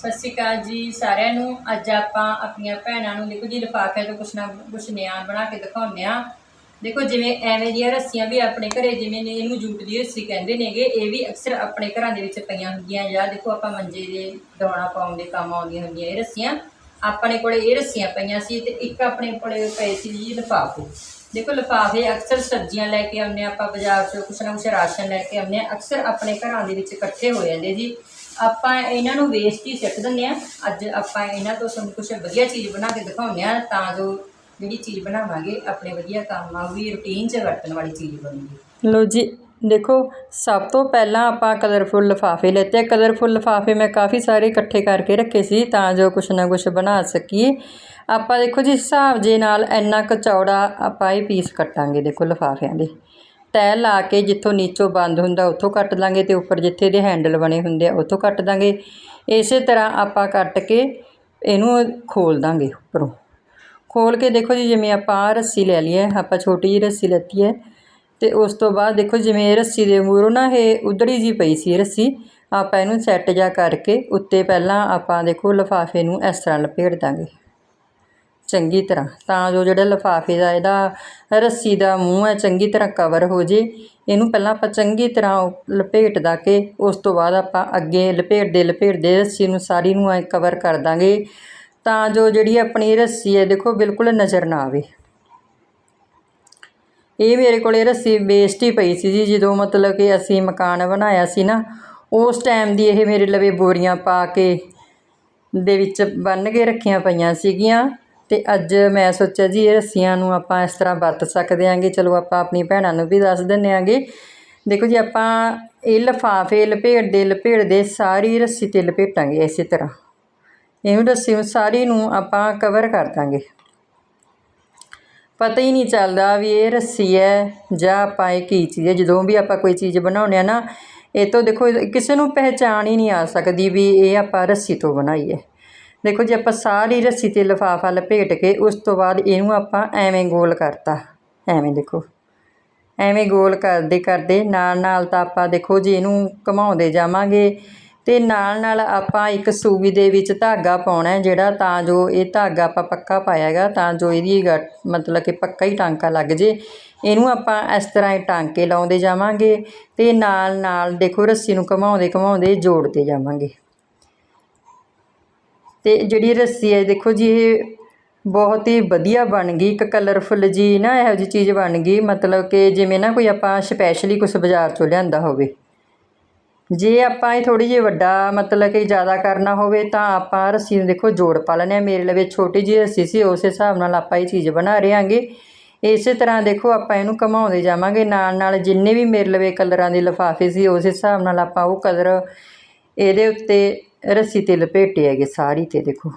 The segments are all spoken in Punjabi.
ਸਤਿ ਸ਼੍ਰੀ ਅਕਾਲ ਜੀ ਸਾਰਿਆਂ ਨੂੰ। ਅੱਜ ਆਪਾਂ ਆਪਣੀਆਂ ਭੈਣਾਂ ਨੂੰ ਦੇਖੋ ਜੀ ਲਿਫਾਫੇ ਤੋਂ ਕੁਛ ਨਾ ਕੁਛ ਨਿਆਣ ਬਣਾ ਕੇ ਦਿਖਾਉਂਦੇ ਆ ਦੇਖੋ ਜਿਵੇਂ ਐਵੇਂ ਦੀਆਂ ਰੱਸੀਆਂ ਵੀ ਆਪਣੇ ਘਰੇ ਜਿਵੇਂ ਨੇ, ਇਹਨੂੰ ਜੂਟ ਦੀ ਰੱਸੀ ਕਹਿੰਦੇ ਨੇਗੇ। ਇਹ ਵੀ ਅਕਸਰ ਆਪਣੇ ਘਰਾਂ ਦੇ ਵਿੱਚ ਪਈਆਂ ਹੁੰਦੀਆਂ ਜਾਂ ਦੇਖੋ ਆਪਾਂ ਮੰਜੇ ਦੇ ਦੌਣਾ ਪਾਉਣ ਦੇ ਕੰਮ ਆਉਂਦੀਆਂ ਹੁੰਦੀਆਂ ਇਹ ਰੱਸੀਆਂ। ਆਪਣੇ ਕੋਲੇ ਇਹ ਰੱਸੀਆਂ ਪਈਆਂ ਸੀ ਤੇ ਇੱਕ ਆਪਣੇ ਕੋਲੇ ਪਏ ਸੀ ਜੀ ਲਿਫਾਫੇ। ਦੇਖੋ ਲਿਫਾਫੇ ਅਕਸਰ ਸਬਜ਼ੀਆਂ ਲੈ ਕੇ ਆਉਂਦੇ ਹਾਂ ਆਪਾਂ, ਬਾਜ਼ਾਰ ਚੋਂ ਕੁਛ ਨਾ ਕੁਛ ਰਾਸ਼ਨ ਲੈ ਕੇ ਆਉਂਦੇ ਹਾਂ। ਅਕਸਰ ਆਪਣੇ ਘਰਾਂ ਦੇ ਵਿੱਚ ਇਕੱਠੇ ਹੋ ਜਾਂਦੇ ਜੀ। ਆਪਾਂ ਇਹਨਾਂ ਨੂੰ ਵੇਸਟ ਹੀ ਸਿੱਟ ਦਿੰਦੇ ਆ ਅੱਜ ਆਪਾਂ ਇਹਨਾਂ ਤੋਂ ਤੁਹਾਨੂੰ ਕੁਛ ਵਧੀਆ ਚੀਜ਼ ਬਣਾ ਕੇ ਦਿਖਾਉਂਦੇ ਆ ਤਾਂ ਜੋ ਜਿਹੜੀ ਚੀਜ਼ ਬਣਾਵਾਂਗੇ, ਆਪਣੇ ਵਧੀਆ ਕੰਮ ਆਊਗੀ ਰੂਟੀਨ 'ਚ ਵਰਤਣ ਵਾਲੀ ਚੀਜ਼ ਬਣੂਗੀ। ਲੋ ਜੀ, ਦੇਖੋ, ਸਭ ਤੋਂ ਪਹਿਲਾਂ ਆਪਾਂ ਕਲਰਫੁੱਲ ਲਿਫਾਫੇ ਲੈਤੇ ਕਲਰਫੁੱਲ ਲਿਫਾਫੇ ਮੈਂ ਕਾਫੀ ਸਾਰੇ ਇਕੱਠੇ ਕਰਕੇ ਰੱਖੇ ਸੀ, ਤਾਂ ਜੋ ਕੁਛ ਨਾ ਕੁਛ ਬਣਾ ਸਕੀਏ। ਆਪਾਂ ਦੇਖੋ ਜੀ, ਹਿਸਾਬ ਜੇ ਨਾਲ ਇੰਨਾ ਕੁ ਚੌੜਾ ਆਪਾਂ ਇਹ ਪੀਸ ਕੱਟਾਂਗੇ, ਦੇਖੋ ਲਿਫਾਫਿਆਂ ਦੇ। ਤੈਅ ਲਾ ਕੇ ਜਿੱਥੋਂ ਨੀਚੋਂ ਬੰਦ ਹੁੰਦਾ, ਉੱਥੋਂ ਕੱਟ ਦਾਂਗੇ ਤੇ ਉੱਪਰ ਜਿੱਥੇ ਇਹਦੇ ਹੈਂਡਲ ਬਣੇ ਹੁੰਦੇ ਆ, ਉੱਥੋਂ ਕੱਟ ਦਾਂਗੇ। ਇਸੇ ਤਰ੍ਹਾਂ ਆਪਾਂ ਕੱਟ ਕੇ ਇਹਨੂੰ ਖੋਲ ਦਾਂਗੇ ਉੱਪਰੋਂ। ਖੋਲ ਕੇ ਦੇਖੋ ਜੀ, ਜਿਵੇਂ ਆਪਾਂ ਆਹ ਰੱਸੀ ਲੈ ਲਈ ਹੈ, ਆਪਾਂ ਛੋਟੀ ਜਿਹੀ ਰੱਸੀ ਲੈਤੀ ਹੈ ਤੇ ਉਸ ਤੋਂ ਬਾਅਦ ਦੇਖੋ ਜਿਵੇਂ ਰੱਸੀ ਦੇ ਮੂਹਰੋਂ ਨਾ ਇਹ ਉਧੜੀ ਜੀ ਪਈ ਸੀ ਰੱਸੀ, ਆਪਾਂ ਇਹਨੂੰ ਸੈੱਟ ਜਾ ਕਰਕੇ ਉੱਤੇ ਪਹਿਲਾਂ ਆਪਾਂ ਦੇਖੋ ਲਿਫਾਫੇ ਨੂੰ ਇਸ ਤਰ੍ਹਾਂ ਲਪੇਟ ਦਾਂਗੇ। ਚੰਗੀ ਤਰ੍ਹਾਂ। ਤਾਂ ਜੋ ਜਿਹੜਾ ਲਿਫਾਫੇ ਦਾ, ਇਹਦਾ ਰੱਸੀ ਦਾ ਮੂੰਹ ਹੈ, ਚੰਗੀ ਤਰ੍ਹਾਂ ਕਵਰ ਹੋ ਜੇ। ਇਹਨੂੰ ਪਹਿਲਾਂ ਆਪਾਂ ਚੰਗੀ ਤਰ੍ਹਾਂ ਲਪੇਟ ਦਾ ਕੇ, ਉਸ ਤੋਂ ਬਾਅਦ ਆਪਾਂ ਅੱਗੇ ਲਪੇਟਦੇ ਲਪੇਟਦੇ ਰੱਸੀ ਨੂੰ ਸਾਰੀ ਨੂੰ ਐ ਕਵਰ ਕਰ ਦਾਂਗੇ। ਤਾਂ ਜੋ ਜਿਹੜੀ ਆਪਣੀ ਰੱਸੀ ਹੈ, ਦੇਖੋ ਬਿਲਕੁਲ ਨਜ਼ਰ ਨਾ ਆਵੇ। ਇਹ ਮੇਰੇ ਕੋਲ ਇਹ ਰੱਸੀ ਵੇਸਟ ਹੀ ਪਈ ਸੀ ਜੀ, ਜਦੋਂ ਮਤਲਬ ਕਿ ਅਸੀਂ ਮਕਾਨ ਬਣਾਇਆ ਸੀ ਨਾ, ਉਸ ਟਾਈਮ ਦੀ ਇਹ ਮੇਰੇ ਲਵੇ ਬੋਰੀਆਂ ਪਾ ਕੇ ਦੇ ਵਿੱਚ ਬੰਨ੍ਹ ਕੇ ਰੱਖੀਆਂ ਪਈਆਂ ਸੀਗੀਆਂ। ਅਤੇ ਅੱਜ ਮੈਂ ਸੋਚਿਆ ਜੀ ਇਹ ਰੱਸੀਆਂ ਨੂੰ ਆਪਾਂ ਇਸ ਤਰ੍ਹਾਂ ਵਰਤ ਸਕਦੇ ਆਂਗੇ ਚਲੋ ਆਪਾਂ ਆਪਣੀ ਭੈਣਾਂ ਨੂੰ ਵੀ ਦੱਸ ਦਿੰਨੇ ਆਂਗੇ ਦੇਖੋ ਜੀ ਆਪਾਂ ਇਹ ਲਿਫਾਫੇ ਲਪੇਟਦੇ ਲਪੇਟਦੇ ਸਾਰੀ ਰੱਸੀ ਤੇ ਲਪੇਟਾਂਗੇ ਇਸੇ ਤਰ੍ਹਾਂ। ਇਹਨੂੰ ਰੱਸੀ ਨੂੰ ਸਾਰੀ ਨੂੰ ਆਪਾਂ ਕਵਰ ਕਰ ਦਾਂਗੇ। ਪਤਾ ਹੀ ਨਹੀਂ ਚੱਲਦਾ ਵੀ ਇਹ ਰੱਸੀ ਹੈ ਜਾਂ ਆਪਾਂ ਇਹ ਕੀ ਚੀਜ਼ ਹੈ। ਜਦੋਂ ਵੀ ਆਪਾਂ ਕੋਈ ਚੀਜ਼ ਬਣਾਉਂਦੇ ਆ ਨਾ, ਇਹ ਤੋਂ ਦੇਖੋ, ਕਿਸੇ ਨੂੰ ਪਹਿਚਾਣ ਹੀ ਨਹੀਂ ਆ ਸਕਦੀ ਵੀ ਇਹ ਆਪਾਂ ਰੱਸੀ ਤੋਂ ਬਣਾਈ ਹੈ। ਦੇਖੋ ਜੀ, ਆਪਾਂ ਸਾਰੀ ਰੱਸੀ ਤੇ ਲਿਫਾਫਾ ਲਪੇਟ ਕੇ ਉਸ ਤੋਂ ਬਾਅਦ ਇਹਨੂੰ ਆਪਾਂ ਐਵੇਂ ਗੋਲ ਕਰਤਾ। ਐਵੇਂ ਦੇਖੋ। ਐਵੇਂ ਗੋਲ ਕਰਦੇ ਕਰਦੇ ਨਾਲ ਨਾਲ ਤਾਂ ਆਪਾਂ ਦੇਖੋ ਜੀ, ਇਹਨੂੰ ਘਮਾਉਂਦੇ ਜਾਵਾਂਗੇ ਤੇ ਨਾਲ ਨਾਲ ਆਪਾਂ ਇੱਕ ਸੂਈ ਦੇ ਵਿੱਚ ਧਾਗਾ ਪਾਉਣਾ ਜਿਹੜਾ ਤਾਂ ਜੋ ਇਹ ਧਾਗਾ ਆਪਾਂ ਪੱਕਾ ਪਾਇਆਗਾ ਤਾਂ ਜੋ ਇਹਦੀ ਗ- ਮਤਲਬ ਕਿ ਪੱਕਾ ਹੀ ਟਾਂਕਾ ਲੱਗ ਜੇ। ਇਹਨੂੰ ਆਪਾਂ ਇਸ ਤਰ੍ਹਾਂ ਹੀ ਟਾਂਕੇ ਲਾਉਂਦੇ ਜਾਵਾਂਗੇ ਤੇ ਨਾਲ ਨਾਲ ਦੇਖੋ, ਰੱਸੀ ਨੂੰ ਘਮਾਉਂਦੇ ਘਮਾਉਂਦੇ ਜੋੜਦੇ ਜਾਵਾਂਗੇ। ਤੇ ਜਿਹੜੀ ਰੱਸੀ ਹੈ, ਦੇਖੋ ਜੀ, ਇਹ ਬਹੁਤ ਹੀ ਵਧੀਆ ਬਣ ਗਈ, ਇੱਕ ਕਲਰਫੁੱਲ ਜੀ ਨਾ ਇਹੋ ਜੀ ਚੀਜ਼ ਬਣ ਗਈ, ਮਤਲਬ ਕਿ ਜਿਵੇਂ ਨਾ ਕੋਈ ਆਪਾਂ ਸਪੈਸ਼ਲੀ ਕੁਝ ਬਾਜ਼ਾਰ ਚੋਂ ਲਿਆਂਦਾ ਹੋਵੇ। ਜੇ ਆਪਾਂ ਇਹ ਥੋੜੀ ਜਿਹੀ ਵੱਡਾ ਮਤਲਬ ਕਿ ਜ਼ਿਆਦਾ ਕਰਨਾ ਹੋਵੇ, ਤਾਂ ਆਪਾਂ ਰੱਸੀ ਨੂੰ ਦੇਖੋ ਜੋੜ ਪਾ ਲੈਂਦੇ ਹਾਂ। ਮੇਰੇ ਲਵੇ ਛੋਟੀ ਜਿਹੀ ਰੱਸੀ ਸੀ, ਉਸ ਹਿਸਾਬ ਨਾਲ ਆਪਾਂ ਇਹ ਚੀਜ਼ ਬਣਾ ਰਹੇ ਹਾਂਗੇ। ਇਸੇ ਤਰ੍ਹਾਂ ਦੇਖੋ ਆਪਾਂ ਇਹਨੂੰ ਘਮਾਉਂਦੇ ਜਾਵਾਂਗੇ, ਨਾਲ ਨਾਲ ਜਿੰਨੇ ਵੀ ਮੇਰੇ ਲਵੇ ਕਲਰਾਂ ਦੇ ਲਿਫਾਫੇ ਸੀ, ਉਸ ਹਿਸਾਬ ਨਾਲ ਆਪਾਂ ਉਹ ਕਲਰ ਇਹਦੇ ਉੱਤੇ ਰੱਸੀ ਤੇ ਲਪੇਟੇ ਹੈਗੇ, ਸਾਰੀ ਤੇ ਦੇਖੋ।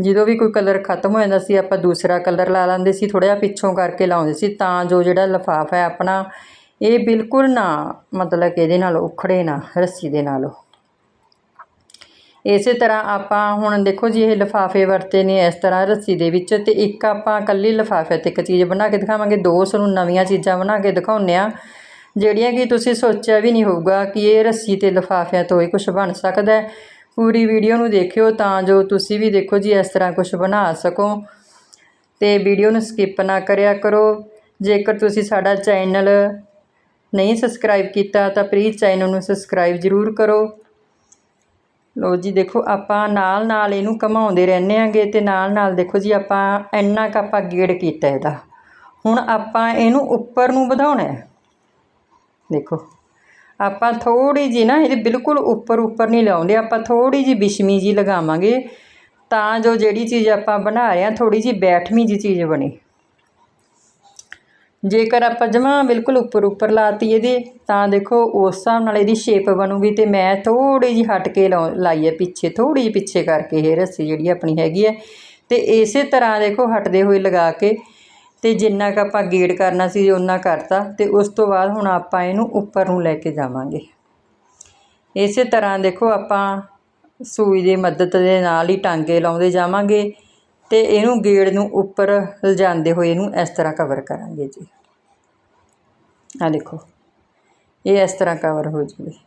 ਜਦੋਂ ਵੀ ਕੋਈ ਕਲਰ ਖਤਮ ਹੋ ਜਾਂਦਾ ਸੀ, ਆਪਾਂ ਦੂਸਰਾ ਕਲਰ ਲਾ ਲੈਂਦੇ ਸੀ ਥੋੜਾ ਜਿਹਾ ਪਿੱਛੋਂ ਕਰਕੇ ਲਾਉਂਦੇ ਸੀ, ਤਾਂ ਜੋ ਜਿਹੜਾ ਲਿਫਾਫਾ ਹੈ ਆਪਣਾ, ਇਹ ਬਿਲਕੁਲ ਨਾ, ਮਤਲਬ ਕਿ ਇਹਦੇ ਨਾਲ ਉਖੜੇ ਨਾ, ਰੱਸੀ ਦੇ ਨਾਲ। ਇਸੇ ਤਰ੍ਹਾਂ ਆਪਾਂ ਹੁਣ ਦੇਖੋ ਜੀ, ਇਹ ਲਿਫਾਫੇ ਵਰਤੇ ਨੇ ਇਸ ਤਰ੍ਹਾਂ ਰੱਸੀ ਦੇ ਵਿੱਚ, ਤੇ ਇੱਕ ਆਪਾਂ ਕੱਲੀ ਲਿਫਾਫੇ ਤੇ ਇੱਕ ਚੀਜ਼ ਬਣਾ ਕੇ ਦਿਖਾਵਾਂਗੇ, ਦੋ ਸਾਨੂੰ ਨਵੀਆਂ ਚੀਜ਼ਾਂ ਬਣਾ ਕੇ ਦਿਖਾਉਂਦੇ ਆ ਜਿਹੜੀਆਂ ਕਿ ਤੁਸੀਂ ਸੋਚਿਆ ਵੀ ਨਹੀਂ ਹੋਊਗਾ ਕਿ ਇਹ ਰੱਸੀ ਤੇ ਲਿਫਾਫਿਆਂ ਤੋਂ ਹੀ ਕੁਝ ਬਣ ਸਕਦਾ ਹੈ। ਪੂਰੀ ਵੀਡੀਓ ਨੂੰ ਦੇਖਿਓ ਤਾਂ ਜੋ ਤੁਸੀਂ ਵੀ ਦੇਖੋ ਜੀ ਇਸ ਤਰ੍ਹਾਂ ਕੁਝ ਬਣਾ ਸਕੋ। ਤੇ ਵੀਡੀਓ ਨੂੰ ਸਕਿਪ ਨਾ ਕਰਿਆ ਕਰੋ। ਜੇਕਰ ਤੁਸੀਂ ਸਾਡਾ ਚੈਨਲ ਨਹੀਂ ਸਬਸਕ੍ਰਾਈਬ ਕੀਤਾ ਤਾਂ ਪਲੀਜ਼ ਚੈਨਲ ਨੂੰ ਸਬਸਕ੍ਰਾਈਬ ਜ਼ਰੂਰ ਕਰੋ। ਲੋ ਜੀ ਦੇਖੋ, ਆਪਾਂ ਨਾਲ ਨਾਲ ਇਹਨੂੰ ਘਮਾਉਂਦੇ ਰਹਿੰਦੇ ਆਂਗੇ ਤੇ ਨਾਲ ਨਾਲ ਦੇਖੋ ਜੀ ਆਪਾਂ ਇੰਨਾ ਕੁ ਆਪਾਂ ਗੇੜ ਕੀਤਾ ਇਹਦਾ। ਹੁਣ ਆਪਾਂ ਇਹਨੂੰ ਉੱਪਰ ਨੂੰ ਵਧਾਉਣਾ ਹੈ। ਦੇਖੋ। ਆਪਾਂ ਥੋੜੀ ਜੀ ਨਾ ਇਹਦੇ ਬਿਲਕੁਲ ਉੱਪਰ ਉੱਪਰ ਨਹੀਂ ਲਾਉਂਦੇ। ਆਪਾਂ ਥੋੜੀ ਜੀ ਬਿਸ਼ਮੀ ਜੀ ਲਗਾਵਾਂਗੇ ਤਾਂ ਜੋ ਜਿਹੜੀ ਚੀਜ਼ ਆਪਾਂ ਬਣਾ ਰਹੇ ਹਾਂ ਥੋੜੀ ਜੀ ਬੈਠਵੀਂ ਜੀ ਚੀਜ਼ ਬਣੇ। ਜੇਕਰ ਆਪਾਂ ਜਮਾਂ ਬਿਲਕੁਲ ਉੱਪਰ ਉੱਪਰ ਲਾਤੀ ਇਹਦੇ, ਤਾਂ ਦੇਖੋ ਉਸ ਹਿਸਾਬ ਨਾਲ ਇਹਦੀ ਸ਼ੇਪ ਬਣੂਗੀ ਤੇ ਮੈਂ ਥੋੜੀ ਜਿਹੀ ਹਟ ਕੇ ਲਾਉ- ਲਾਈ ਹੈ ਪਿੱਛੇ ਥੋੜੀ ਜਿਹੀ ਪਿੱਛੇ ਕਰਕੇ ਇਹ ਰੱਸੀ ਜਿਹੜੀ ਆਪਣੀ ਹੈਗੀ ਹੈ। ਤੇ ਇਸੇ ਤਰ੍ਹਾਂ ਦੇਖੋ ਹਟਦੇ ਹੋਏ ਲਗਾ ਕੇ ਅਤੇ ਜਿੰਨਾ ਕੁ ਆਪਾਂ ਗੇੜ ਕਰਨਾ ਸੀ ਉਨਾ ਕਰਤਾ ਅਤੇ ਉਸ ਤੋਂ ਬਾਅਦ ਹੁਣ ਆਪਾਂ ਇਹਨੂੰ ਉੱਪਰ ਨੂੰ ਲੈ ਕੇ ਜਾਵਾਂਗੇ। ਇਸੇ ਤਰ੍ਹਾਂ ਦੇਖੋ ਆਪਾਂ ਸੂਈ ਦੀ ਮਦਦ ਦੇ ਨਾਲ ਹੀ ਟਾਂਗੇ ਲਾਉਂਦੇ ਜਾਵਾਂਗੇ ਅਤੇ ਇਹਨੂੰ ਗੇੜ ਨੂੰ ਉੱਪਰ ਲਿਜਾਂਦੇ ਹੋਏ ਇਹਨੂੰ ਇਸ ਤਰ੍ਹਾਂ ਕਵਰ ਕਰਾਂਗੇ ਜੀ। ਆ ਦੇਖੋ, ਇਹ ਇਸ ਤਰ੍ਹਾਂ ਕਵਰ ਹੋ ਜੂਗੀ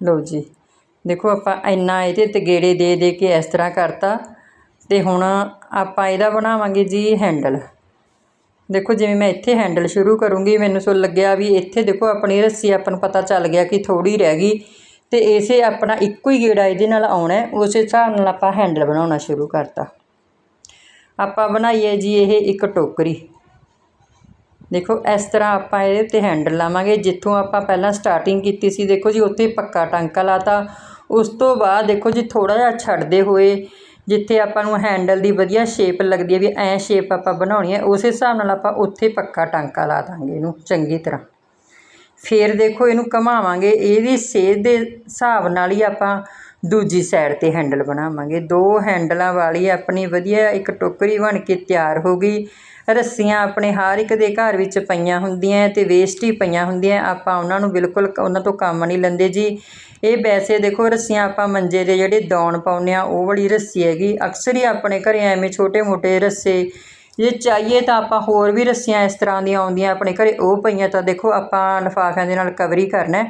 ਲਓ ਜੀ, ਦੇਖੋ ਆਪਾਂ ਇੰਨਾ ਇਹਦੇ ਤੇ ਗੇੜੇ ਦੇ ਦੇ ਕੇ ਇਸ ਤਰ੍ਹਾਂ ਕਰਤਾ ਅਤੇ ਹੁਣ ਆਪਾਂ ਇਹਦਾ ਬਣਾਵਾਂਗੇ ਜੀ ਹੈਂਡਲ। ਦੇਖੋ ਜਿਵੇਂ ਮੈਂ ਇੱਥੇ ਹੈਂਡਲ ਸ਼ੁਰੂ ਕਰੂੰਗੀ ਮੈਨੂੰ ਸੋ ਲੱਗਿਆ ਵੀ ਇੱਥੇ ਦੇਖੋ ਆਪਣੀ ਰੱਸੀ ਆਪਾਂ ਨੂੰ ਪਤਾ ਚੱਲ ਗਿਆ ਕਿ ਥੋੜੀ ਰਹਿ ਗਈ। ਤੇ ਇਸੇ ਆਪਣਾ ਇੱਕੋ ਹੀ ਗੇੜਾ ਇਹਦੇ ਨਾਲ ਆਉਣਾ ਹੈ, ਉਸੇ ਹਿਸਾਬ ਨਾਲ ਆਪਾਂ ਹੈਂਡਲ ਬਣਾਉਣਾ ਸ਼ੁਰੂ ਕਰਤਾ। ਆਪਾਂ ਬਣਾਈਏ ਜੀ ਇਹ ਇੱਕ ਟੋਕਰੀ। ਦੇਖੋ ਇਸ ਤਰ੍ਹਾਂ ਆਪਾਂ ਇਹਦੇ ਤੇ ਹੈਂਡਲ ਲਾਵਾਂਗੇ ਜਿੱਥੋਂ ਆਪਾਂ ਪਹਿਲਾਂ ਸਟਾਰਟਿੰਗ ਕੀਤੀ ਸੀ। ਦੇਖੋ ਜੀ ਉੱਥੇ ਪੱਕਾ ਟਾਂਕਾ ਲਾਤਾ। ਉਸ ਤੋਂ ਬਾਅਦ ਦੇਖੋ ਜੀ ਥੋੜਾ ਜਿਹਾ ਛੱਡਦੇ ਹੋਏ ਜਿੱਥੇ ਆਪਾਂ ਨੂੰ ਹੈਂਡਲ ਦੀ ਵਧੀਆ ਸ਼ੇਪ ਲੱਗਦੀ ਹੈ ਵੀ ਐਂ ਸ਼ੇਪ ਆਪਾਂ ਬਣਾਉਣੀ ਹੈ, ਉਸੇ ਹਿਸਾਬ ਨਾਲ ਆਪਾਂ ਉੱਥੇ ਪੱਕਾ ਟਾਂਕਾ ਲਾ ਦਾਂਗੇ ਇਹਨੂੰ ਚੰਗੀ ਤਰ੍ਹਾਂ। ਫਿਰ ਦੇਖੋ ਇਹਨੂੰ ਘਮਾਵਾਂਗੇ ਇਹਦੀ ਸੇਧ ਦੇ ਹਿਸਾਬ ਨਾਲ ਹੀ ਆਪਾਂ ਦੂਜੀ ਸਾਈਡ ਤੇ ਹੈਂਡਲ ਬਣਾਵਾਂਗੇ। ਦੋ ਹੈਂਡਲਾਂ ਵਾਲੀ ਆਪਣੀ ਵਧੀਆ ਇੱਕ ਟੋਕਰੀ ਬਣ ਕੇ ਤਿਆਰ ਹੋ ਗਈ। ਰੱਸੀਆਂ ਆਪਣੇ ਹਰ ਇੱਕ ਦੇ ਘਰ ਵਿੱਚ ਪਈਆਂ ਹੁੰਦੀਆਂ ਤੇ ਵੇਸਟ ਹੀ ਪਈਆਂ ਹੁੰਦੀਆਂ ਆਪਾਂ ਉਹਨਾਂ ਨੂੰ ਬਿਲਕੁਲ ਉਹਨਾਂ ਤੋਂ ਕੰਮ ਨਹੀਂ ਲੈਂਦੇ ਜੀ। ਇਹ ਵੈਸੇ ਦੇਖੋ, ਰੱਸੀਆਂ ਆਪਾਂ ਮੰਜੇ ਦੇ ਜਿਹੜੇ ਦੌਣ ਪਾਉਂਦੇ ਆ ਉਹ ਵਾਲੀ ਰੱਸੀ ਹੈਗੀ। ਅਕਸਰ ਹੀ ਆਪਣੇ ਘਰੇ ਐਵੇਂ ਛੋਟੇ ਮੋਟੇ ਰੱਸੇ ਜੇ ਚਾਹੀਏ ਤਾਂ ਆਪਾਂ ਹੋਰ ਵੀ ਰੱਸੀਆਂ ਇਸ ਤਰ੍ਹਾਂ ਦੀਆਂ ਆਉਂਦੀਆਂ ਆਪਣੇ ਘਰੇ, ਉਹ ਪਈਆਂ ਤਾਂ ਦੇਖੋ ਆਪਾਂ ਲਿਫਾਫਿਆਂ ਦੇ ਨਾਲ ਕਵਰੀ ਕਰਨਾ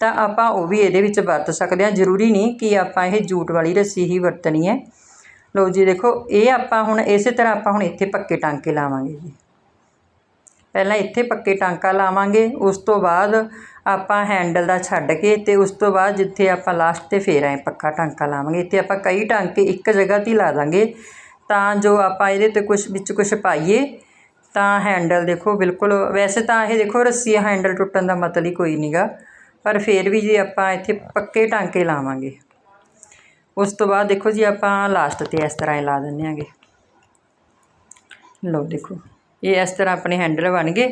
ਤਾਂ ਆਪਾਂ ਉਹ ਵੀ ਇਹਦੇ ਵਿੱਚ ਵਰਤ ਸਕਦੇ ਹਾਂ। ਜ਼ਰੂਰੀ ਨਹੀਂ ਕਿ ਆਪਾਂ ਇਹ ਜੂਟ ਵਾਲੀ ਰੱਸੀ ਹੀ ਵਰਤਣੀ ਹੈ। ਲਓ ਜੀ, ਦੇਖੋ, ਇਹ ਆਪਾਂ ਹੁਣ ਇਸੇ ਤਰ੍ਹਾਂ ਆਪਾਂ ਹੁਣ ਇੱਥੇ ਪੱਕੇ ਟਾਂਕੇ ਲਾਵਾਂਗੇ ਜੀ। ਪਹਿਲਾਂ ਇੱਥੇ ਪੱਕੇ ਟਾਂਕਾ ਲਾਵਾਂਗੇ, ਉਸ ਤੋਂ ਬਾਅਦ ਆਪਾਂ ਹੈਂਡਲ ਦਾ ਛੱਡ ਕੇ ਤੇ ਉਸ ਤੋਂ ਬਾਅਦ ਜਿੱਥੇ ਆਪਾਂ ਲਾਸਟ ਤੇ ਫੇਰ ਐ ਪੱਕਾ ਟਾਂਕਾ ਲਾਵਾਂਗੇ। ਇੱਥੇ ਆਪਾਂ ਕਈ ਟਾਂਕੇ ਇੱਕ ਜਗ੍ਹਾ ਤੇ ਲਾ ਦਾਂਗੇ। ਤਾਂ ਜੋ ਆਪਾਂ ਇਹਦੇ ਤੇ ਕੁਝ ਵਿੱਚ ਕੁਝ ਪਾਈਏ, ਤਾਂ ਹੈਂਡਲ ਦੇਖੋ ਬਿਲਕੁਲ, ਵੈਸੇ ਤਾਂ ਇਹ ਦੇਖੋ ਰੱਸੀ ਹੈਂਡਲ ਟੁੱਟਣ ਦਾ ਮਤਲਬ ਹੀ ਕੋਈ ਨਹੀਂਗਾ ਪਰ ਫਿਰ ਵੀ ਜੀ ਆਪਾਂ ਇੱਥੇ ਪੱਕੇ ਟਾਂਕੇ ਲਾਵਾਂਗੇ, ਉਸ ਤੋਂ ਬਾਅਦ ਦੇਖੋ ਜੀ ਆਪਾਂ ਲਾਸਟ ਤੇ ਇਸ ਤਰ੍ਹਾਂ ਹੀ ਲਾ ਦਿੰਦੇ ਆਂਗੇ ਲਓ ਦੇਖੋ, ਇਹ ਇਸ ਤਰ੍ਹਾਂ ਆਪਣੇ ਹੈਂਡਲ ਬਣ ਗਏ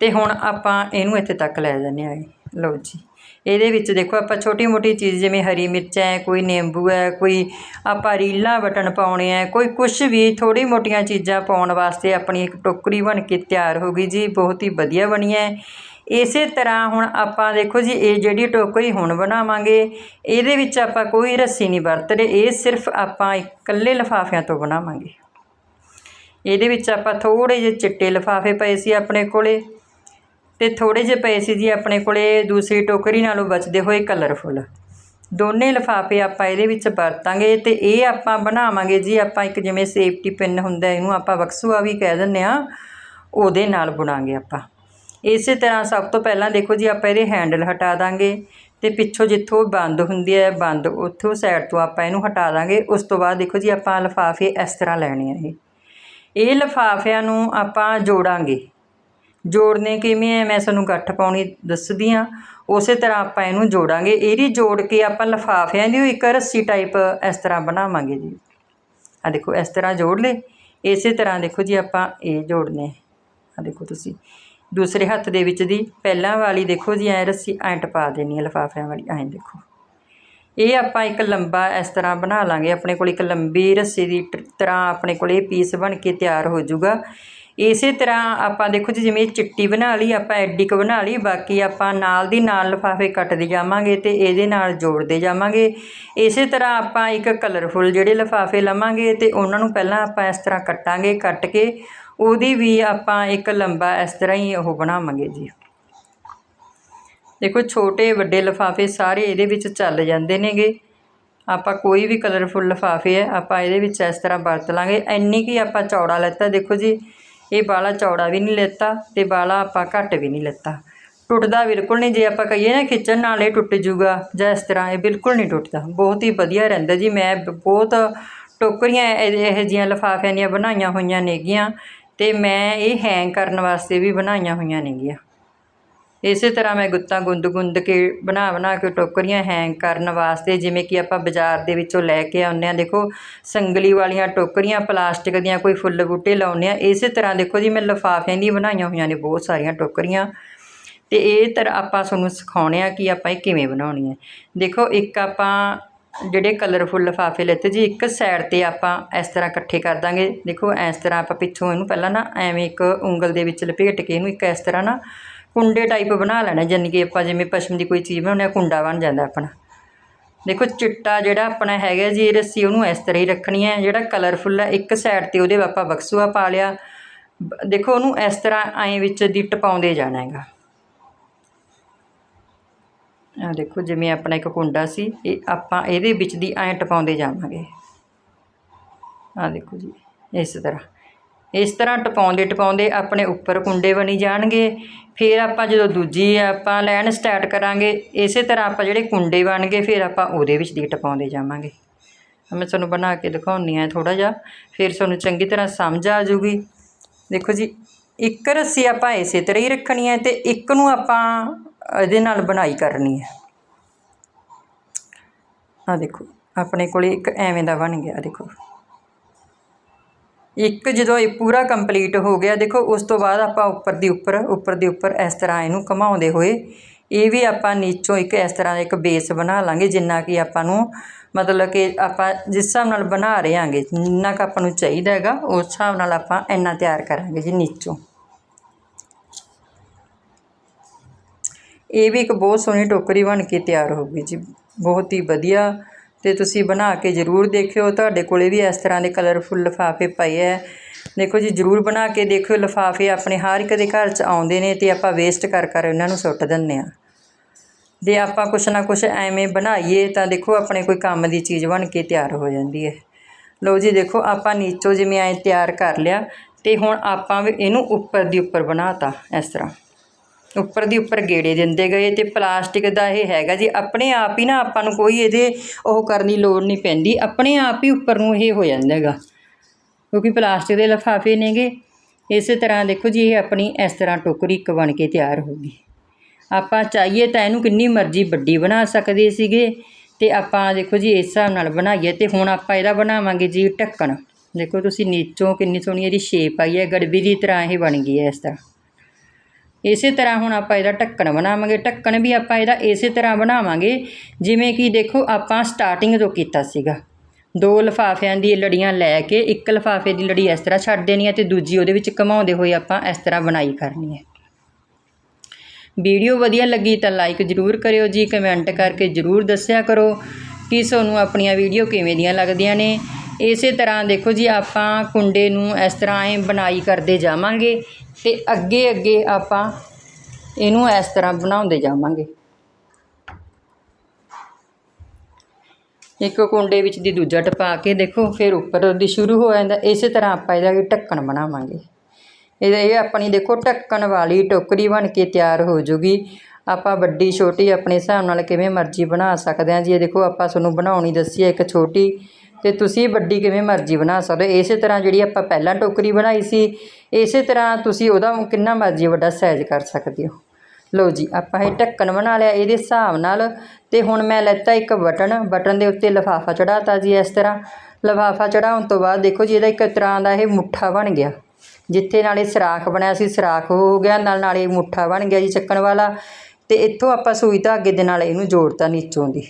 ਤੇ ਹੁਣ ਆਪਾਂ ਇਹਨੂੰ ਇੱਥੇ ਤੱਕ ਲੈ ਜਾਂਦੇ ਆਂਗੇ ਲਓ ਜੀ, ਇਹਦੇ ਵਿੱਚ ਦੇਖੋ ਆਪਾਂ ਛੋਟੀ ਮੋਟੀ ਚੀਜ਼ ਜਿਵੇਂ ਹਰੀ ਮਿਰਚ ਹੈ, ਕੋਈ ਨਿੰਬੂ ਹੈ, ਕੋਈ ਆਪਾਂ ਰੀਲਾ ਬਟਨ ਪਾਉਣੇ ਆ ਕੋਈ ਕੁਝ ਵੀ ਥੋੜੀ ਮੋਟੀਆਂ ਚੀਜ਼ਾਂ ਪਾਉਣ ਵਾਸਤੇ ਆਪਣੀ ਇੱਕ ਟੋਕਰੀ ਬਣ ਕੇ ਤਿਆਰ ਹੋ ਗਈ ਜੀ, ਬਹੁਤ ਹੀ ਵਧੀਆ ਬਣੀ ਹੈ। ਇਸੇ ਤਰ੍ਹਾਂ ਹੁਣ ਆਪਾਂ ਦੇਖੋ ਜੀ, ਇਹ ਜਿਹੜੀ ਟੋਕਰੀ ਹੁਣ ਬਣਾਵਾਂਗੇ, ਇਹਦੇ ਵਿੱਚ ਆਪਾਂ ਕੋਈ ਰੱਸੀ ਨਹੀਂ ਵਰਤ ਰਹੇ ਇਹ ਸਿਰਫ ਆਪਾਂ ਇਕੱਲੇ ਲਿਫਾਫਿਆਂ ਤੋਂ ਬਣਾਵਾਂਗੇ। ਇਹਦੇ ਵਿੱਚ ਆਪਾਂ ਥੋੜੇ ਜਿਹੇ ਚਿੱਟੇ ਲਿਫਾਫੇ ਪਏ ਸੀ ਆਪਣੇ ਕੋਲੇ ਤੇ ਥੋੜੇ ਜਿਹੇ ਪਏ ਸੀ ਜੀ ਆਪਣੇ ਕੋਲੇ ਦੂਸਰੀ ਟੋਕਰੀ ਨਾਲੋਂ ਬਚਦੇ ਹੋਏ ਕਲਰਫੁੱਲ। ਦੋਨੇ ਲਿਫਾਫੇ ਆਪਾਂ ਇਹਦੇ ਵਿੱਚ ਵਰਤਾਂਗੇ ਤੇ ਇਹ ਆਪਾਂ ਬਣਾਵਾਂਗੇ ਜੀ, ਆਪਾਂ ਇੱਕ ਜਿਵੇਂ ਸੇਫਟੀ ਪਿੰਨ ਹੁੰਦਾ, ਇਹਨੂੰ ਆਪਾਂ ਬਕਸੂਆ ਵੀ ਕਹਿ ਦਿੰਦੇ ਆ ਉਹਦੇ ਨਾਲ ਬੁਣਾਂਗੇ ਆਪਾਂ। ਇਸੇ ਤਰ੍ਹਾਂ ਸਭ ਤੋਂ ਪਹਿਲਾਂ ਦੇਖੋ ਜੀ, ਆਪਾਂ ਇਹਦੇ ਹੈਂਡਲ ਹਟਾ ਦਾਂਗੇ ਤੇ ਪਿੱਛੋਂ ਜਿੱਥੋਂ ਬੰਦ ਹੁੰਦੀ ਹੈ, ਬੰਦ ਉੱਥੋਂ ਸਾਈਡ ਤੋਂ ਆਪਾਂ ਇਹਨੂੰ ਹਟਾ ਦਾਂਗੇ। ਉਸ ਤੋਂ ਬਾਅਦ ਦੇਖੋ ਜੀ, ਆਪਾਂ ਲਿਫਾਫੇ ਇਸ ਤਰ੍ਹਾਂ ਲੈਣੇ ਆ ਇਹ। ਇਹ ਲਿਫਾਫਿਆਂ ਨੂੰ ਆਪਾਂ ਜੋੜਾਂਗੇ। ਜੋੜਨੇ ਕਿਵੇਂ ਹੈ ਮੈਂ ਤੁਹਾਨੂੰ ਗੱਠ ਪਾਉਣੀ ਦੱਸਦੀ ਆ ਉਸੇ ਤਰ੍ਹਾਂ ਆਪਾਂ ਇਹਨੂੰ ਜੋੜਾਂਗੇ। ਇਹਦੀ ਜੋੜ ਕੇ ਆਪਾਂ ਲਿਫਾਫਿਆਂ ਦੀ ਇੱਕ ਰੱਸੀ ਟਾਈਪ ਇਸ ਤਰ੍ਹਾਂ ਬਣਾਵਾਂਗੇ ਜੀ। ਆ ਦੇਖੋ, ਇਸ ਤਰ੍ਹਾਂ ਜੋੜ ਲਏ। ਇਸੇ ਤਰ੍ਹਾਂ ਦੇਖੋ ਜੀ, ਆਪਾਂ ਇਹ ਜੋੜਨੇ ਆ। ਦੇਖੋ ਤੁਸੀਂ। ਦੂਸਰੇ ਹੱਥ ਦੇ ਵਿੱਚ ਦੀ ਪਹਿਲਾਂ ਵਾਲੀ ਦੇਖੋ ਜੀ, ਐ ਰੱਸੀ, ਐਂਟ ਪਾ ਦੇਣੀ ਹੈ ਲਿਫਾਫਿਆਂ ਵਾਲੀ, ਐਂ ਦੇਖੋ। ਇਹ ਆਪਾਂ ਇੱਕ ਲੰਬਾ ਇਸ ਤਰ੍ਹਾਂ ਬਣਾ ਲਾਂਗੇ। ਆਪਣੇ ਕੋਲ ਇੱਕ ਲੰਬੀ ਰੱਸੀ ਦੀ ਟ- ਤਰ੍ਹਾਂ ਆਪਣੇ ਕੋਲ ਇਹ ਪੀਸ ਬਣ ਕੇ ਤਿਆਰ ਹੋ ਜਾਊਗਾ। ਇਸੇ ਤਰ੍ਹਾਂ ਆਪਾਂ ਦੇਖੋ ਜੀ, ਜਿਵੇਂ ਚਿੱਟੀ ਬਣਾ ਲਈ, ਆਪਾਂ ਐਡੀ ਕੁ ਬਣਾ ਲਈ, ਬਾਕੀ ਆਪਾਂ ਨਾਲ ਦੀ ਨਾਲ ਲਿਫਾਫੇ ਕੱਟਦੇ ਜਾਵਾਂਗੇ ਤੇ ਇਹਦੇ ਨਾਲ ਜੋੜਦੇ ਜਾਵਾਂਗੇ। ਇਸੇ ਤਰ੍ਹਾਂ ਆਪਾਂ ਇੱਕ ਕਲਰਫੁੱਲ ਜਿਹੜੇ ਲਿਫਾਫੇ ਲਵਾਂਗੇ ਤੇ ਉਹਨਾਂ ਨੂੰ ਪਹਿਲਾਂ ਆਪਾਂ ਇਸ ਤਰ੍ਹਾਂ ਕੱਟਾਂਗੇ, ਕੱਟ ਕੇ ਉਹਦੀ ਵੀ ਆਪਾਂ ਇੱਕ ਲੰਬਾ ਇਸ ਤਰ੍ਹਾਂ ਹੀ ਉਹ ਬਣਾਵਾਂਗੇ ਜੀ। ਦੇਖੋ ਛੋਟੇ ਵੱਡੇ ਲਿਫਾਫੇ ਸਾਰੇ ਇਹਦੇ ਵਿੱਚ ਚੱਲ ਜਾਂਦੇ ਨੇਗੇ। ਆਪਾਂ ਕੋਈ ਵੀ ਕਲਰਫੁੱਲ ਲਿਫਾਫੇ ਹੈ ਆਪਾਂ ਇਹਦੇ ਵਿੱਚ ਇਸ ਤਰ੍ਹਾਂ ਵਰਤ ਲਾਂਗੇ। ਇੰਨੀ ਕੀ ਆਪਾਂ ਚੌੜਾ ਲੈਤਾ, ਦੇਖੋ ਜੀ, ਇਹ ਬਾਲਾ ਚੌੜਾ ਵੀ ਨਹੀਂ ਲੈਤਾ ਤੇ ਬਾਲਾ ਆਪਾਂ ਘੱਟ ਵੀ ਨਹੀਂ ਲੈਤਾ। ਟੁੱਟਦਾ ਬਿਲਕੁਲ ਨਹੀਂ, ਜੇ ਆਪਾਂ ਕਹੀਏ ਨਾ ਖਿੱਚਣ ਨਾਲ ਇਹ ਟੁੱਟ ਜੂਗਾ ਜਾਂ ਇਸ ਤਰ੍ਹਾਂ ਇਹ ਬਿਲਕੁਲ ਨਹੀਂ ਟੁੱਟਦਾ। ਬਹੁਤ ਹੀ ਵਧੀਆ ਰਹਿੰਦਾ ਜੀ। ਮੈਂ ਬਹੁਤ ਟੋਕਰੀਆਂ ਇਹ, ਇਹੋ ਜਿਹੀਆਂ ਲਿਫਾਫਿਆਂ ਦੀਆਂ ਬਣਾਈਆਂ ਹੋਈਆਂ ਨੇਗੀਆਂ। ਤੇ ਮੈਂ ਇਹ ਹੈਂਗ ਕਰਨ ਵਾਸਤੇ ਵੀ ਬਣਾਈਆਂ ਹੋਈਆਂ ਨੇਗੀਆਂ। ਇਸੇ ਤਰ੍ਹਾਂ ਮੈਂ ਗੁੱਤਾਂ ਗੁੰਦ ਗੁੰਦ ਕੇ ਬਣਾ ਬਣਾ ਕੇ ਟੋਕਰੀਆਂ ਹੈਂਗ ਕਰਨ ਵਾਸਤੇ, ਜਿਵੇਂ ਕਿ ਆਪਾਂ ਬਾਜ਼ਾਰ ਦੇ ਵਿੱਚੋਂ ਲੈ ਕੇ ਆਉਂਦੇ ਹਾਂ। ਦੇਖੋ, ਸੰਗਲੀ ਵਾਲੀਆਂ ਟੋਕਰੀਆਂ, ਪਲਾਸਟਿਕ ਦੀਆਂ ਕੋਈ ਫੁੱਲ ਬੂਟੇ ਲਾਉਂਦੇ ਆ ਇਸੇ ਤਰ੍ਹਾਂ ਦੇਖੋ ਜੀ, ਮੈਂ ਲਿਫਾਫਿਆਂ ਦੀ ਬਣਾਈਆਂ ਹੋਈਆਂ ਨੇ ਬਹੁਤ ਸਾਰੀਆਂ ਟੋਕਰੀਆਂ। ਤੇ ਇਹ ਤਰ੍ਹਾਂ ਆਪਾਂ ਤੁਹਾਨੂੰ ਸਿਖਾਉਣੇ ਆ ਕਿ ਆਪਾਂ ਇਹ ਕਿਵੇਂ ਬਣਾਉਣੀ ਹੈ ਦੇਖੋ, ਇੱਕ ਆਪਾਂ ਜਿਹੜੇ ਕਲਰਫੁੱਲ ਲਿਫਾਫੇ ਲੈਤੇ ਜੀ, ਇੱਕ ਸਾਈਡ ਤੇ ਆਪਾਂ ਇਸ ਤਰ੍ਹਾਂ ਇਕੱਠੇ ਕਰ ਦਾਂਗੇ। ਦੇਖੋ, ਇਸ ਤਰ੍ਹਾਂ ਆਪਾਂ ਪਿੱਛੋਂ ਇਹਨੂੰ ਪਹਿਲਾਂ ਨਾ ਐਵੇਂ ਇੱਕ ਉਂਗਲ ਦੇ ਵਿੱਚ ਲਪੇਟ ਕੇ ਇਹਨੂੰ ਇੱਕ ਇਸ ਤਰ੍ਹਾਂ ਨਾ ਕੁੰਡੇ ਟਾਈਪ ਬਣਾ ਲੈਣਾ ਜਾਨੀ ਕਿ ਆਪਾਂ ਜਿਵੇਂ ਪਸ਼ਮ ਦੀ ਕੋਈ ਚੀਜ਼ ਬਣਾਉਂਦੇ ਆ, ਕੁੰਡਾ ਬਣ ਜਾਂਦਾ ਆਪਣਾ। ਦੇਖੋ, ਚਿੱਟਾ ਜਿਹੜਾ ਆਪਣਾ ਹੈਗਾ ਜੀ, ਇਹ ਰੱਸੀ ਉਹਨੂੰ ਇਸ ਤਰ੍ਹਾਂ ਹੀ ਰੱਖਣੀ ਹੈ। ਜਿਹੜਾ ਕਲਰਫੁੱਲ ਹੈ, ਇੱਕ ਸਾਈਡ ਤੇ ਉਹਦੇ ਆਪਾਂ ਬਕਸੂਆ ਪਾ ਲਿਆ। ਬ- ਦੇਖੋ, ਉਹਨੂੰ ਇਸ ਤਰ੍ਹਾਂ ਐਂ ਵਿੱਚ ਦੀ ਟਪਾਉਂਦੇ ਜਾਣਾ ਹੈਗਾ। ਆ ਦੇਖੋ, ਜਿਵੇਂ ਆਪਣਾ ਇੱਕ ਕੁੰਡਾ ਸੀ, ਇਹ ਆਪਾਂ ਇਹਦੇ ਵਿੱਚ ਦੀ ਐਂ ਟਪਾਉਂਦੇ ਜਾਵਾਂਗੇ। ਆ ਦੇਖੋ ਜੀ, ਇਸ ਤਰ੍ਹਾਂ। ਇਸ ਤਰ੍ਹਾਂ ਟਪਾਉਂਦੇ ਟਪਾਉਂਦੇ ਆਪਣੇ ਉੱਪਰ ਕੁੰਡੇ ਬਣੀ ਜਾਣਗੇ। ਫਿਰ ਆਪਾਂ ਜਦੋਂ ਦੂਜੀ ਆਪਾਂ ਲੈਣ ਸਟਾਰਟ ਕਰਾਂਗੇ, ਇਸੇ ਤਰ੍ਹਾਂ ਆਪਾਂ ਜਿਹੜੇ ਕੁੰਡੇ ਬਣ ਗਏ, ਫਿਰ ਆਪਾਂ ਉਹਦੇ ਵਿੱਚ ਦੀ ਟਪਾਉਂਦੇ ਜਾਵਾਂਗੇ। ਮੈਂ ਤੁਹਾਨੂੰ ਬਣਾ ਕੇ ਦਿਖਾਉਣੀ ਆ ਥੋੜਾ ਜਿਹਾ, ਫਿਰ ਤੁਹਾਨੂੰ ਚੰਗੀ ਤਰ੍ਹਾਂ ਸਮਝ ਆ ਜੂਗੀ ਦੇਖੋ ਜੀ, ਇੱਕ ਰੱਸੀ ਆਪਾਂ ਇਸੇ ਤਰ੍ਹਾਂ ਹੀ ਰੱਖਣੀ ਹੈ ਤੇ ਇੱਕ ਨੂੰ ਆਪਾਂ ਇਹਦੇ ਨਾਲ ਬਣਾਈ ਕਰਨੀ ਹੈ। ਆ ਦੇਖੋ, ਆਪਣੇ ਕੋਲੇ ਇੱਕ ਐਵੇਂ ਦਾ ਬਣ ਗਿਆ, ਦੇਖੋ। ਇੱਕ ਜਦੋਂ ਇਹ ਪੂਰਾ ਕੰਪਲੀਟ ਹੋ ਗਿਆ, ਦੇਖੋ, ਉਸ ਤੋਂ ਬਾਅਦ ਆਪਾਂ ਉੱਪਰ ਦੀ ਉੱਪਰ ਉੱਪਰ ਦੀ ਉੱਪਰ ਇਸ ਤਰ੍ਹਾਂ ਇਹਨੂੰ ਘਮਾਉਂਦੇ ਹੋਏ, ਇਹ ਵੀ ਆਪਾਂ ਨੀਚੋਂ ਇੱਕ ਇਸ ਤਰ੍ਹਾਂ ਦਾ ਇੱਕ ਬੇਸ ਬਣਾ ਲਾਂਗੇ, ਜਿੰਨਾ ਕਿ ਆਪਾਂ ਨੂੰ ਮਤਲਬ ਕਿ ਆਪਾਂ ਜਿਸ ਹਿਸਾਬ ਨਾਲ ਬਣਾ ਰਹੇ ਹਾਂਗੇ, ਜਿੰਨਾ ਕੁ ਆਪਾਂ ਨੂੰ ਚਾਹੀਦਾ ਹੈਗਾ, ਉਸ ਹਿਸਾਬ ਨਾਲ ਆਪਾਂ ਇੰਨਾ ਤਿਆਰ ਕਰਾਂਗੇ ਜੀ ਨੀਚੋਂ। ਇਹ ਵੀ ਇੱਕ ਬਹੁਤ ਸੋਹਣੀ ਟੋਕਰੀ ਬਣ ਕੇ ਤਿਆਰ ਹੋ ਗਈ ਜੀ। ਬਹੁਤ ਹੀ ਵਧੀਆ। ਅਤੇ ਤੁਸੀਂ ਬਣਾ ਕੇ ਜ਼ਰੂਰ ਦੇਖਿਓ। ਤੁਹਾਡੇ ਕੋਲੇ ਵੀ ਇਸ ਤਰ੍ਹਾਂ ਦੇ ਕਲਰਫੁੱਲ ਲਿਫਾਫੇ ਪਏ ਹੈ ਦੇਖੋ ਜੀ, ਜ਼ਰੂਰ ਬਣਾ ਕੇ ਦੇਖਿਓ। ਲਿਫਾਫੇ ਆਪਣੇ ਹਰ ਇੱਕ ਦੇ ਘਰ 'ਚ ਆਉਂਦੇ ਨੇ ਅਤੇ ਆਪਾਂ ਵੇਸਟ ਕਰ ਕਰ ਇਹਨਾਂ ਨੂੰ ਸੁੱਟ ਦਿੰਦੇ ਆ। ਜੇ ਆਪਾਂ ਕੁਛ ਨਾ ਕੁਛ ਐਵੇਂ ਬਣਾਈਏ ਤਾਂ ਦੇਖੋ ਆਪਣੇ ਕੋਈ ਕੰਮ ਦੀ ਚੀਜ਼ ਬਣ ਕੇ ਤਿਆਰ ਹੋ ਜਾਂਦੀ ਹੈ ਲਓ ਜੀ, ਦੇਖੋ ਆਪਾਂ ਨੀਚੋਂ ਜਿਵੇਂ ਐਂ ਤਿਆਰ ਕਰ ਲਿਆ ਤੇ ਹੁਣ ਆਪਾਂ ਵੀ ਇਹਨੂੰ ਉੱਪਰ ਦੀ ਉੱਪਰ ਬਣਾਤਾ ਇਸ ਤਰ੍ਹਾਂ। ਉੱਪਰ ਦੀ ਉੱਪਰ ਗੇੜੇ ਦਿੰਦੇ ਗਏ ਅਤੇ ਪਲਾਸਟਿਕ ਦਾ ਇਹ ਹੈਗਾ ਜੀ, ਆਪਣੇ ਆਪ ਹੀ ਨਾ ਆਪਾਂ ਨੂੰ ਕੋਈ ਇਹਦੇ ਉਹ ਕਰਨ ਦੀ ਲੋੜ ਨਹੀਂ ਪੈਂਦੀ, ਆਪਣੇ ਆਪ ਹੀ ਉੱਪਰ ਨੂੰ ਇਹ ਹੋ ਜਾਂਦਾ ਹੈਗਾ। ਕਿਉਂਕਿ ਪਲਾਸਟਿਕ ਦੇ ਲਿਫਾਫੇ ਨੇਗੇ, ਇਸੇ ਤਰ੍ਹਾਂ ਦੇਖੋ ਜੀ, ਇਹ ਆਪਣੀ ਇਸ ਤਰ੍ਹਾਂ ਟੋਕਰੀ ਇੱਕ ਬਣ ਕੇ ਤਿਆਰ ਹੋ ਗਈ। ਆਪਾਂ ਚਾਹੀਏ ਤਾਂ ਇਹਨੂੰ ਕਿੰਨੀ ਮਰਜ਼ੀ ਵੱਡੀ ਬਣਾ ਸਕਦੇ ਸੀਗੇ ਤੇ ਆਪਾਂ ਦੇਖੋ ਜੀ, ਇਸ ਹਿਸਾਬ ਨਾਲ ਬਣਾਈਏ ਤੇ ਹੁਣ ਆਪਾਂ ਇਹਦਾ ਬਣਾਵਾਂਗੇ ਜੀ ਢੱਕਣ। ਦੇਖੋ ਤੁਸੀਂ ਨੀਚੋਂ ਕਿੰਨੀ ਸੋਹਣੀ ਇਹਦੀ ਸ਼ੇਪ ਆਈ ਹੈ ਗੜਵੀ ਦੀ ਤਰ੍ਹਾਂ ਇਹ ਬਣ ਗਈ ਹੈ ਇਸ ਤਰ੍ਹਾਂ। ਇਸੇ ਤਰ੍ਹਾਂ ਹੁਣ ਆਪਾਂ ਇਹਦਾ ਢੱਕਣ ਬਣਾਵਾਂਗੇ। ਢੱਕਣ ਵੀ ਆਪਾਂ ਇਹਦਾ ਇਸੇ ਤਰ੍ਹਾਂ ਬਣਾਵਾਂਗੇ, ਜਿਵੇਂ ਕਿ ਦੇਖੋ ਆਪਾਂ ਸਟਾਰਟਿੰਗ ਤੋਂ ਕੀਤਾ ਸੀਗਾ। ਦੋ ਲਿਫਾਫਿਆਂ ਦੀ ਲੜੀਆਂ ਲੈ ਕੇ ਇੱਕ ਲਿਫਾਫੇ ਦੀ ਲੜੀ ਇਸ ਤਰ੍ਹਾਂ ਛੱਡ ਦੇਣੀ ਹੈ ਤੇ ਦੂਜੀ ਉਹਦੇ ਵਿੱਚ ਘਮਾਉਂਦੇ ਹੋਏ ਆਪਾਂ ਇਸ ਤਰ੍ਹਾਂ ਬਣਾਈ ਕਰਨੀ ਹੈ। ਵੀਡੀਓ ਵਧੀਆ ਲੱਗੀ ਤਾਂ ਲਾਈਕ ਜ਼ਰੂਰ ਕਰਿਓ ਜੀ ਕਮੈਂਟ ਕਰਕੇ ਜ਼ਰੂਰ ਦੱਸਿਆ ਕਰੋ ਕਿ ਤੁਹਾਨੂੰ ਆਪਣੀਆਂ ਵੀਡੀਓ ਕਿਵੇਂ ਦੀਆਂ ਲੱਗਦੀਆਂ ਨੇ। ਇਸੇ ਤਰ੍ਹਾਂ ਦੇਖੋ ਜੀ, ਆਪਾਂ ਕੁੰਡੇ ਨੂੰ ਇਸ ਤਰ੍ਹਾਂ ਐ ਬਣਾਈ ਕਰਦੇ ਜਾਵਾਂਗੇ ਅਤੇ ਅੱਗੇ ਅੱਗੇ ਆਪਾਂ ਇਹਨੂੰ ਇਸ ਤਰ੍ਹਾਂ ਬਣਾਉਂਦੇ ਜਾਵਾਂਗੇ। ਇੱਕ ਕੁੰਡੇ ਵਿੱਚ ਦੀ ਦੂਜਾ ਟਪਾ ਕੇ ਦੇਖੋ, ਫਿਰ ਉੱਪਰ ਦੀ ਸ਼ੁਰੂ ਹੋ ਜਾਂਦਾ, ਇਸੇ ਤਰ੍ਹਾਂ ਆਪਾਂ ਇਹਦਾ ਵੀ ਢੱਕਣ ਬਣਾਵਾਂਗੇ। ਇਹ ਇਹ ਆਪਣੀ ਦੇਖੋ, ਢੱਕਣ ਵਾਲੀ ਟੋਕਰੀ ਬਣ ਕੇ ਤਿਆਰ ਹੋ ਜੂਗੀ। ਆਪਾਂ ਵੱਡੀ, ਛੋਟੀ ਆਪਣੇ ਹਿਸਾਬ ਨਾਲ ਕਿਵੇਂ ਮਰਜ਼ੀ ਬਣਾ ਸਕਦੇ ਹਾਂ ਜੀ। ਇਹ ਦੇਖੋ, ਆਪਾਂ ਤੁਹਾਨੂੰ ਬਣਾਉਣੀ ਦੱਸੀ ਹੈ, ਇੱਕ ਛੋਟੀ ਤੇ ਤੁਸੀਂ ਵੱਡੀ ਕਿਵੇਂ ਮਰਜ਼ੀ ਬਣਾ ਸਕਦੇ ਹੋ। ਇਸੇ ਤਰ੍ਹਾਂ ਜਿਹੜੀ ਆਪਾਂ ਪਹਿਲਾਂ ਟੋਕਰੀ ਬਣਾਈ ਸੀ, ਇਸੇ ਤਰ੍ਹਾਂ ਤੁਸੀਂ ਉਹਦਾ ਕਿੰਨਾ ਮਰਜ਼ੀ ਵੱਡਾ ਸਾਈਜ਼ ਕਰ ਸਕਦੇ ਹੋ। ਲਓ ਜੀ, ਆਪਾਂ ਇਹ ਢੱਕਣ ਬਣਾ ਲਿਆ ਇਹਦੇ ਹਿਸਾਬ ਨਾਲ। ਤੇ ਹੁਣ ਮੈਂ ਲੈਤਾ ਇੱਕ ਬਟਨ ਬਟਨ ਦੇ ਉੱਤੇ ਲਿਫਾਫਾ ਚੜਾਤਾ ਜੀ ਇਸ ਤਰ੍ਹਾਂ। ਲਿਫਾਫਾ ਚੜਾਉਣ ਤੋਂ ਬਾਅਦ ਦੇਖੋ ਜੀ, ਇਹਦਾ ਇੱਕ ਤਰ੍ਹਾਂ ਦਾ ਇਹ ਮੁੱਠਾ ਬਣ ਗਿਆ। ਜਿੱਥੇ ਨਾਲੇ ਸਰਾਖ ਬਣਿਆ ਸੀ, ਸਰਾਖ ਹੋ ਗਿਆ, ਨਾਲ ਨਾਲੇ ਮੁੱਠਾ ਬਣ ਗਿਆ ਜੀ ਚੱਕਣ ਵਾਲਾ। ਤੇ ਇੱਥੋਂ ਆਪਾਂ ਸੂਈ ਧਾਗੇ ਦੇ ਨਾਲ ਇਹਨੂੰ ਜੋੜਤਾ ਨੀਚੋਂ ਦੀ।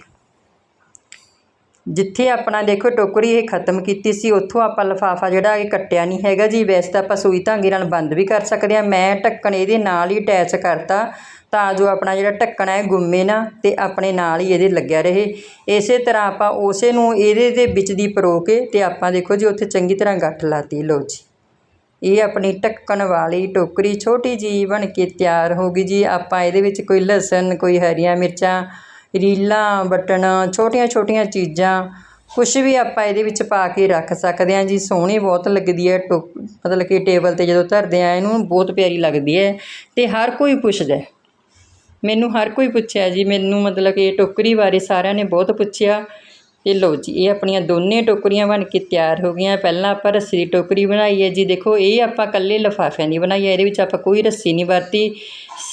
ਜਿੱਥੇ ਆਪਣਾ ਦੇਖੋ ਟੋਕਰੀ ਇਹ ਖਤਮ ਕੀਤੀ ਸੀ, ਉੱਥੋਂ ਆਪਾਂ ਲਫਾਫਾ ਜਿਹੜਾ ਇਹ ਕੱਟਿਆ ਨਹੀਂ ਹੈਗਾ ਜੀ। ਵੈਸੇ ਤਾਂ ਆਪਾਂ ਸੂਈ ਧਾਗੇ ਨਾਲ ਬੰਦ ਵੀ ਕਰ ਸਕਦੇ ਹਾਂ। ਮੈਂ ਢੱਕਣ ਇਹਦੇ ਨਾਲ ਹੀ ਅਟੈਚ ਕਰਤਾ ਤਾਂ ਜੋ ਆਪਣਾ ਜਿਹੜਾ ਢੱਕਣਾ ਹੈ ਗੁੰਮੇ ਨਾ ਤੇ ਆਪਣੇ ਨਾਲ ਹੀ ਇਹਦੇ ਲੱਗਿਆ ਰਹੇ। ਇਸੇ ਤਰ੍ਹਾਂ ਆਪਾਂ ਉਸੇ ਨੂੰ ਇਹਦੇ ਦੇ ਵਿੱਚ ਦੀ ਪਰੋ ਕੇ ਤੇ ਆਪਾਂ ਦੇਖੋ ਜੀ ਉੱਥੇ ਚੰਗੀ ਤਰ੍ਹਾਂ ਗੱਠ ਲਾਤੀ। ਲਓ ਜੀ, ਇਹ ਆਪਣੀ ਢੱਕਣ ਵਾਲੀ ਟੋਕਰੀ ਛੋਟੀ ਜੀ ਬਣ ਕੇ ਤਿਆਰ ਹੋ ਗਈ ਜੀ। ਆਪਾਂ ਇਹਦੇ ਵਿੱਚ ਕੋਈ ਲਸਣ, ਕੋਈ ਹਰੀਆਂ ਮਿਰਚਾਂ ਰੀਲਾਂ, ਬਟਨ ਛੋਟੀਆਂ ਛੋਟੀਆਂ ਚੀਜ਼ਾਂ, ਕੁਛ ਵੀ ਆਪਾਂ ਇਹਦੇ ਵਿੱਚ ਪਾ ਕੇ ਰੱਖ ਸਕਦੇ ਹਾਂ ਜੀ। ਸੋਹਣੀ ਬਹੁਤ ਲੱਗਦੀ ਹੈ ਟੋ ਮਤਲਬ ਕਿ ਟੇਬਲ ਤੇ ਜਦੋਂ ਧਰਦੇ ਹਾਂ, ਇਹਨੂੰ ਬਹੁਤ ਪਿਆਰੀ ਲੱਗਦੀ ਹੈ ਅਤੇ ਹਰ ਕੋਈ ਪੁੱਛਦਾ ਮੈਨੂੰ ਹਰ ਕੋਈ ਪੁੱਛਿਆ ਜੀ, ਮੈਨੂੰ ਮਤਲਬ ਕਿ ਟੋਕਰੀ ਬਾਰੇ ਸਾਰਿਆਂ ਨੇ ਬਹੁਤ ਪੁੱਛਿਆ। ਇਹ ਲਓ ਜੀ, ਇਹ ਆਪਣੀਆਂ ਦੋਨੇ ਟੋਕਰੀਆਂ ਬਣ ਕੇ ਤਿਆਰ ਹੋ ਗਈਆਂ। ਪਹਿਲਾਂ ਆਪਾਂ ਰੱਸੀ ਦੀ ਟੋਕਰੀ ਬਣਾਈ ਹੈ ਜੀ। ਦੇਖੋ, ਇਹ ਆਪਾਂ ਇਕੱਲੇ ਲਿਫਾਫਿਆਂ ਦੀ ਬਣਾਈ ਹੈ। ਇਹਦੇ ਵਿੱਚ ਆਪਾਂ ਕੋਈ ਰੱਸੀ ਨਹੀਂ ਵਰਤੀ।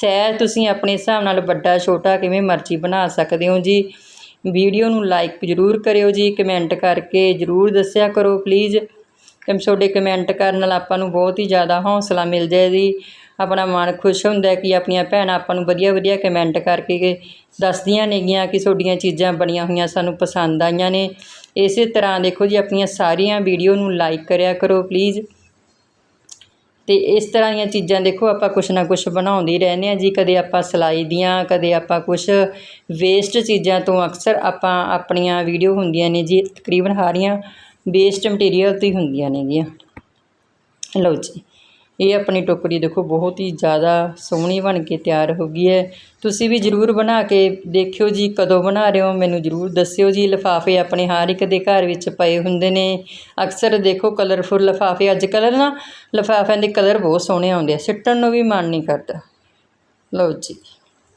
ਸਹਿਜ ਤੁਸੀਂ ਆਪਣੇ ਹਿਸਾਬ ਨਾਲ ਵੱਡਾ, ਛੋਟਾ ਕਿਵੇਂ ਮਰਜ਼ੀ ਬਣਾ ਸਕਦੇ ਹੋ ਜੀ। ਵੀਡੀਓ ਨੂੰ ਲਾਈਕ ਜ਼ਰੂਰ ਕਰਿਓ ਜੀ। ਕਮੈਂਟ ਕਰਕੇ ਜ਼ਰੂਰ ਦੱਸਿਆ ਕਰੋ, ਪਲੀਜ਼। ਤੁਹਾਡੇ ਕਮੈਂਟ ਕਰਨ ਨਾਲ ਆਪਾਂ ਨੂੰ ਬਹੁਤ ਹੀ ਜ਼ਿਆਦਾ ਹੌਸਲਾ ਮਿਲ ਜਾਏ ਜੀ। ਆਪਣਾ ਮਨ ਖੁਸ਼ ਹੁੰਦਾ ਕਿ ਆਪਣੀਆਂ ਭੈਣਾਂ ਆਪਾਂ ਨੂੰ ਵਧੀਆ ਵਧੀਆ ਕਮੈਂਟ ਕਰਕੇ ਕਿ ਦੱਸਦੀਆਂ ਨੇਗੀਆਂ ਕਿ ਤੁਹਾਡੀਆਂ ਚੀਜ਼ਾਂ ਬਣੀਆਂ ਹੋਈਆਂ ਸਾਨੂੰ ਪਸੰਦ ਆਈਆਂ ਨੇ। ਇਸੇ ਤਰ੍ਹਾਂ ਦੇਖੋ ਜੀ, ਆਪਣੀਆਂ ਸਾਰੀਆਂ ਵੀਡੀਓ ਨੂੰ ਲਾਈਕ ਕਰਿਆ ਕਰੋ ਪਲੀਜ਼ ਤੇ ਇਸ ਤਰ੍ਹਾਂ ਦੀਆਂ ਚੀਜ਼ਾਂ ਦੇਖੋ, ਆਪਾਂ ਕੁਛ ਨਾ ਕੁਛ ਬਣਾਉਂਦੇ ਰਹਿੰਦੇ ਆ ਜੀ। ਕਦੇ ਆਪਾਂ ਸਿਲਾਈ ਦੀਆਂ, ਕਦੇ ਆਪਾਂ ਕੁਛ ਵੇਸਟ ਚੀਜ਼ਾਂ ਤੋਂ ਅਕਸਰ ਆਪਾਂ ਆਪਣੀਆਂ ਵੀਡੀਓ ਹੁੰਦੀਆਂ ਨੇ ਜੀ। ਤਕਰੀਬਨ ਸਾਰੀਆਂ ਵੇਸਟ ਮਟੀਰੀਅਲ ਤੋਂ ਹੀ ਹੁੰਦੀਆਂ ਨੇਗੀਆਂ। ਲਓ ਜੀ। ਇਹ ਆਪਣੀ ਟੋਕਰੀ ਦੇਖੋ, ਬਹੁਤ ਹੀ ਜ਼ਿਆਦਾ ਸੋਹਣੀ ਬਣ ਕੇ ਤਿਆਰ ਹੋ ਗਈ ਹੈ। ਤੁਸੀਂ ਵੀ ਜ਼ਰੂਰ ਬਣਾ ਕੇ ਦੇਖਿਓ ਜੀ, ਕਦੋਂ ਬਣਾ ਰਹੇ ਹੋ, ਮੈਨੂੰ ਜ਼ਰੂਰ ਦੱਸਿਓ ਜੀ। ਲਿਫਾਫੇ ਆਪਣੇ ਹਰ ਇੱਕ ਦੇ ਘਰ ਵਿੱਚ ਪਏ ਹੁੰਦੇ ਨੇ। ਅਕਸਰ ਦੇਖੋ ਕਲਰਫੁਲ ਲਿਫਾਫੇ, ਅੱਜ ਕੱਲ੍ਹ ਨਾ ਲਿਫਾਫਿਆਂ ਦੇ ਕਲਰ ਬਹੁਤ ਸੋਹਣੇ ਆਉਂਦੇ ਆ, ਸਿੱਟਣ ਨੂੰ ਵੀ ਮਨ ਨਹੀਂ ਕਰਦਾ। ਲਓ ਜੀ।